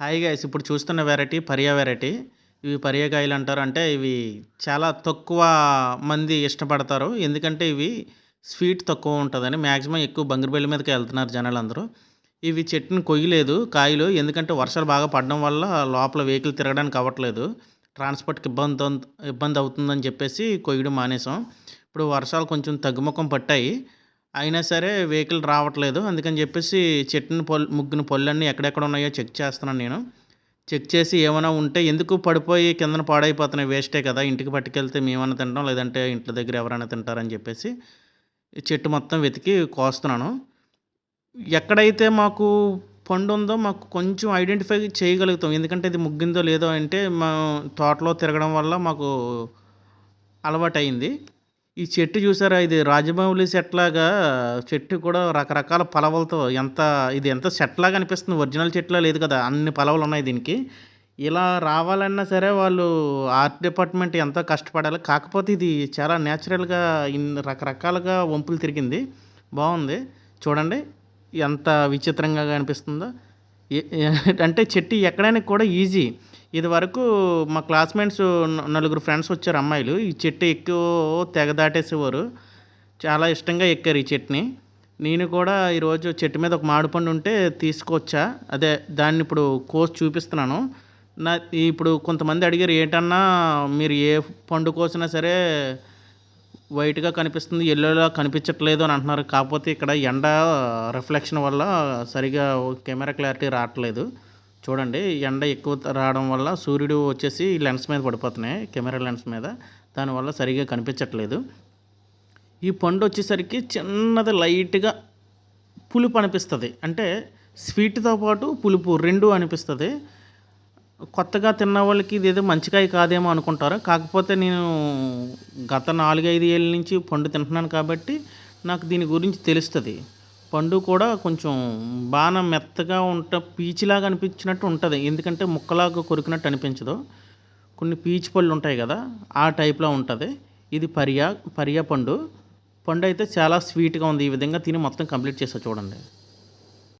Hi guys ఇప్పుడు చూస్తున్న variety పరియా variety ఇవి పరియా కాయలు అంటారు. అంటే ఇవి చాలా తక్కువ మంది ఇష్టపడతారు. ఎందుకంటే ఇవి స్వీట్ తక్కువ ఉంటుందని మ్యాక్సిమం ఎక్కువ బంగిరిబెల్లి మీదకి వెళ్తున్నారు జనాలు అందరూ ఇవి చెట్టుని కొయ్యలేదు కాయలు. ఎందుకంటే వర్షాలు బాగా పడడం వల్ల లోపల వెహికల్ తిరగడానికి అవ్వట్లేదు. ట్రాన్స్పోర్ట్కి ఇబ్బంది ఇబ్బంది అవుతుందని చెప్పేసి కొయ్యడం మానేసాం. ఇప్పుడు వర్షాలు కొంచెం తగ్గుముఖం పట్టాయి. అయినా సరే వెహికల్ రావట్లేదు. అందుకని చెప్పేసి చెట్టుని పొల్ ముగ్గుని పొల్లన్నీ ఎక్కడెక్కడ ఉన్నాయో చెక్ చేస్తున్నాను నేను. చెక్ చేసి ఏమైనా ఉంటే ఎందుకు పడిపోయి కిందన పాడైపోతున్నాయి? వేస్టే కదా. ఇంటికి పట్టుకెళ్తే మేమన్నా తింటాం లేదంటే ఇంటి దగ్గర ఎవరైనా తింటారని చెప్పేసి చెట్టు మొత్తం వెతికి కోస్తున్నాను. ఎక్కడైతే మాకు పండు ఉందో మాకు కొంచెం ఐడెంటిఫై చేయగలుగుతాం. ఎందుకంటే ఇది ముగ్గిందో లేదో అంటే మా తోటలో తిరగడం వల్ల మాకు అలవాటైంది ఈ చెట్టు చూసారా? ఇది రాజమౌళి సెట్ లాగా చెట్టు కూడా రకరకాల పలవలతో ఎంత ఇది ఎంత సెట్ లాగా అనిపిస్తుంది. ఒరిజినల్ చెట్టులా లేదు కదా. అన్ని పలవలు ఉన్నాయి దీనికి. ఇలా రావాలన్నా సరే వాళ్ళు ఆర్ట్ డిపార్ట్మెంట్ ఎంతో కష్టపడాలి. కాకపోతే ఇది చాలా న్యాచురల్గా ఇన్ని రకరకాలుగా వంపులు తిరిగింది. బాగుంది. చూడండి. ఎంత విచిత్రంగా కనిపిస్తుందో అంటే చెట్టు ఎక్కడానికి కూడా ఈజీ ఇది వరకు మా క్లాస్మేట్స్ నలుగురు ఫ్రెండ్స్ వచ్చారు అమ్మాయిలు. ఈ చెట్టు ఎక్కువ తెగ దాటేసేవారు. చాలా ఇష్టంగా ఎక్కారు ఈ చెట్టుని. నేను కూడా ఈరోజు చెట్టు మీద ఒక మామిడి పండు ఉంటే తీసుకొచ్చా. అదే దాన్ని ఇప్పుడు కోసి చూపిస్తున్నాను. నా ఇప్పుడు కొంతమంది అడిగారు ఏంటన్నా మీరు ఏ పండు కోసినా సరే వైట్గా కనిపిస్తుంది ఎల్లోలా కనిపించట్లేదు అని అంటున్నారు. కాకపోతే ఇక్కడ ఎండ రిఫ్లెక్షన్ వల్ల సరిగా కెమెరా క్లారిటీ రావట్లేదు. చూడండి ఎండ ఎక్కువ రావడం వల్ల సూర్యుడు వచ్చేసి లెన్స్ మీద పడిపోతున్నాయి కెమెరా లెన్స్ మీద. దానివల్ల సరిగా కనిపించట్లేదు. ఈ పండు వచ్చేసరికి చిన్నది లైట్గా పులుపు అనిపిస్తుంది. అంటే స్వీట్తో పాటు పులుపు రెండు అనిపిస్తుంది. కొత్తగా తిన్న వాళ్ళకి ఇదేదో మంచికాయ కాదేమో అనుకుంటారు. కాకపోతే నేను గత నాలుగైదు ఏళ్ళ నుంచి పండు తింటున్నాను కాబట్టి నాకు దీని గురించి తెలుస్తుంది. పండు కూడా కొంచెం బాగా మెత్తగా ఉంట పీచులాగా అనిపించినట్టు ఉంటుంది. ఎందుకంటే ముక్కలాగా కొరికినట్టు అనిపించదు. కొన్ని పీచు పళ్ళు ఉంటాయి కదా ఆ టైప్లో ఉంటుంది. ఇది పరియా పరియా పండు. పండు అయితే చాలా స్వీట్గా ఉంది. ఈ విధంగా తిని మొత్తం కంప్లీట్ చేసా చూడండి.